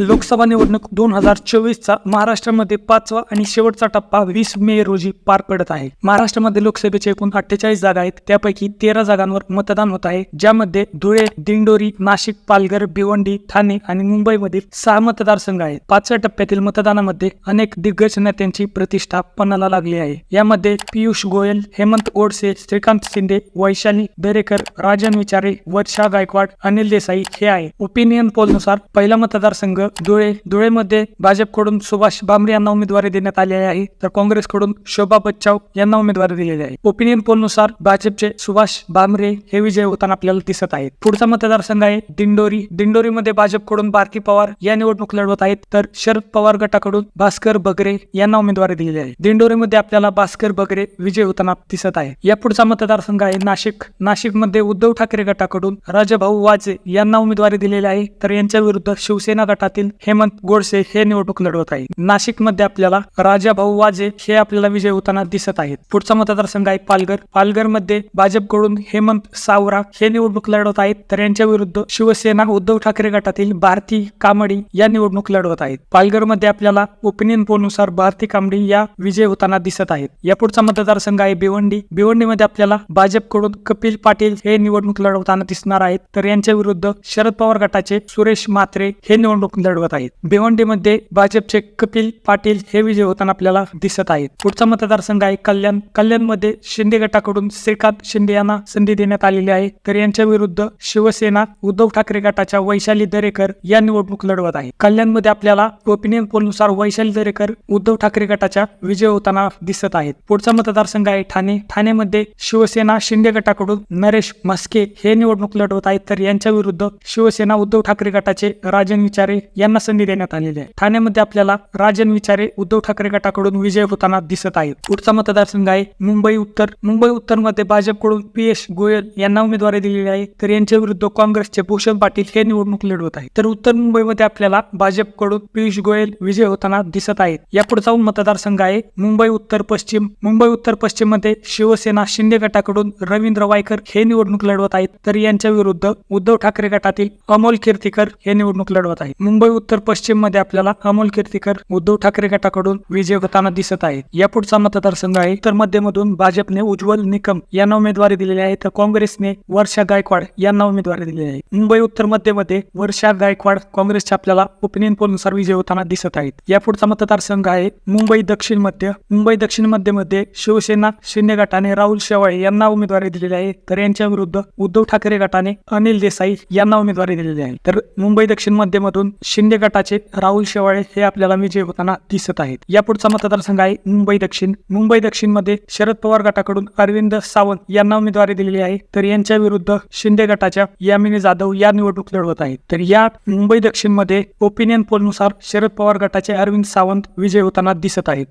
लोकसभा निवडणूक दोन हजार चोवीसचा महाराष्ट्रामध्ये पाचवा आणि शेवटचा टप्पा वीस मे रोजी पार पडत आहे. महाराष्ट्रामध्ये लोकसभेचे एकूण अठ्ठेचाळीस जागा आहेत. त्यापैकी तेरा जागांवर मतदान होत आहे. ज्यामध्ये धुळे दिंडोरी नाशिक पालघर भिवंडी ठाणे आणि मुंबईमधील सहा मतदारसंघ आहेत. पाचव्या टप्प्यातील मतदानामध्ये अनेक दिग्गज नेत्यांची प्रतिष्ठा पणाला लागली आहे. यामध्ये पियुष गोयल हेमंत गोडसे श्रीकांत शिंदे वैशाली दरेकर राजन विचारे वर्षा गायकवाड अनिल देसाई हे आहे ओपिनियन पोलनुसार पहिला मतदारसंघ धुळे धुळेमध्ये भाजपकडून सुभाष भामरे यांना उमेदवारी देण्यात आली आहे. तर काँग्रेसकडून शोभा बच्चाव यांना उमेदवारी दिलेली आहे. ओपिनियन पोलनुसार भाजपचे सुभाष भामरे हे विजय होताना आपल्याला दिसत आहेत. पुढचा मतदारसंघ आहे दिंडोरी. दिंडोरीमध्ये भाजपकडून बारकी पवार या निवडणूक लढवत आहेत. तर शरद पवार गटाकडून भास्कर बगरे यांना उमेदवारी दिलेली आहे. दिंडोरीमध्ये आपल्याला भास्कर बगरे विजय होताना दिसत आहे. या पुढचा मतदारसंघ आहे नाशिक. नाशिकमध्ये उद्धव ठाकरे गटाकडून राजाभाऊ वाजे यांना उमेदवारी दिलेली आहे. तर यांच्या विरुद्ध शिवसेना गटातील हेमंत गोडसे हे निवडणूक लढवत आहे नाशिकमध्ये आपल्याला राजाभाऊ वाजे हे आपल्याला विजय होताना दिसत आहेत. पुढचा मतदारसंघ आहे पालघर. पालघरमध्ये भाजपकडून हेमंत सावरा हे निवडणूक लढवत आहेत. तर यांच्या विरुद्ध शिवसेना उद्धव ठाकरे गटातील भारती कामडी या निवडणूक लढवत आहेत. पालघरमध्ये आपल्याला ओपिनियन पोलनुसार भारती कामडी या विजय होताना दिसत आहेत. या पुढचा मतदारसंघ आहे भिवंडी. भिवंडीमध्ये आपल्याला भाजपकडून कपिल पाटील हे निवडणूक लढवताना दिसणार आहेत. तर यांच्या विरुद्ध शरद पवार गटाचे सुरेश म्हात्रे हे निवडणूक लढवत आहेत. भिवंडीमध्ये भाजपचे कपिल पाटील हे विजय होताना आपल्याला दिसत आहेत. पुढचा मतदारसंघ आहे कल्याण. कल्याणमध्ये शिंदे गटाकडून श्रीकांत शिंदे यांना संधी देण्यात आलेली आहे. तर यांच्या विरुद्ध शिवसेना उद्धव ठाकरे गटाच्या वैशाली दरेकर या निवडणूक लढवत आहे. कल्याणमध्ये आपल्याला ओपिनियन पोलनुसार वैशाली दरेकर उद्धव ठाकरे गटाच्या विजय होताना दिसत आहेत. पुढचा मतदारसंघ आहे ठाणे. ठाणेमध्ये शिवसेना शिंदे गटाकडून नरेश म्हस्के हे निवडणूक लढवत आहेत. तर यांच्या विरुद्ध शिवसेना उद्धव ठाकरे गटाचे राजन विचारे यांना संधी देण्यात आलेली आहे. ठाण्यामध्ये आपल्याला राजन विचारे उद्धव ठाकरे गटाकडून विजय होताना दिसत आहेत. पुढचा मतदारसंघ आहे मुंबई उत्तर. मुंबई उत्तरमध्ये भाजपकडून पियुष गोयल यांना उमेदवारी दिलेली आहे. तर यांच्या विरुद्ध काँग्रेसचे भूषण पाटील हे निवडणूक लढवत आहेत. तर उत्तर मुंबईमध्ये आपल्याला भाजपकडून पियुष गोयल विजय होताना दिसत आहेत. या पुढचा मतदारसंघ आहे मुंबई उत्तर पश्चिम. मुंबई उत्तर पश्चिममध्ये शिवसेना शिंदे गटाकडून रवींद्र वायकर हे निवडणूक लढवत आहेत. तर यांच्या विरुद्ध उद्धव ठाकरे गटातील अमोल कीर्तीकर हे निवडणूक लढवत आहेत. मुंबई उत्तर पश्चिममध्ये आपल्याला अमोल कीर्तीकर उद्धव ठाकरे गटाकडून विजय होताना दिसत आहे या पुढचा मतदारसंघ आहे. तर मध्यमधून भाजपने उज्ज्वल निकम यांना उमेदवारी दिलेली आहे. तर काँग्रेसने वर्षा गायकवाड यांना उमेदवारी दिलेली आहे. मुंबई उत्तर मध्यमध्ये वर्षा गायकवाड काँग्रेसच्या आपल्याला ओपिनियन पोलनुसार विजय होताना दिसत आहेत. या पुढचा मतदारसंघ आहे मुंबई दक्षिण मध्य. मुंबई दक्षिण मध्यमध्ये शिवसेना शिंदे गटाने राहुल शेवाळे यांना उमेदवारी दिलेली आहे. तर यांच्या विरुद्ध उद्धव ठाकरे गटाने अनिल देसाई यांना उमेदवारी दिलेली आहे. तर मुंबई दक्षिण मध्यमधून शिंदे गटाचे राहुल शेवाळे हे आपल्याला विजय होताना दिसत आहेत. या पुढचा मतदारसंघ आहे मुंबई दक्षिण. मुंबई दक्षिणमध्ये शरद पवार गटाकडून अरविंद सावंत यांना उमेदवारी दिलेली आहे. तर यांच्या विरुद्ध शिंदे गटाच्या यामिनी जाधव या निवडणूक लढवत आहेत. तर या मुंबई दक्षिणमध्ये ओपिनियन पोलनुसार शरद पवार गटाचे अरविंद सावंत विजय होताना दिसत आहेत.